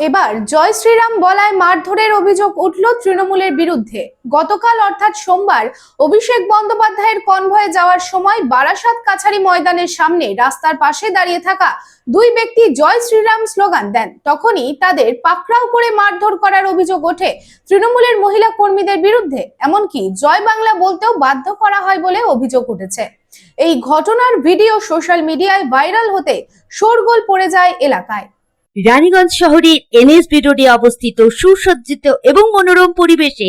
এবার জয় শ্রীরাম বলায় মারধরের অভিযোগ উঠল তৃণমূলের বিরুদ্ধে। গতকাল অর্থাৎ সোমবার অভিষেক বন্দ্যোপাধ্যায়ের কনভয়ে যাওয়ার সময় বারাসাত কাছারি ময়দানের সামনে রাস্তার পাশে দাঁড়িয়ে থাকা দুই ব্যক্তি জয় শ্রীরাম স্লোগান দেন। তখনই তাদের পাকড়াও করে মারধর করার অভিযোগ ওঠে তৃণমূলের মহিলা কর্মীদের বিরুদ্ধে। এমনকি জয় বাংলা বলতেও বাধ্য করা হয় বলে অভিযোগ উঠেছে। এই ঘটনার ভিডিও সোশ্যাল মিডিয়ায় ভাইরাল হতে শোরগোল পড়ে যায় এলাকায়। রানীগঞ্জ শহরের এনএসবি রোডে অবস্থিত সুসজ্জিত এবং মনোরম পরিবেশে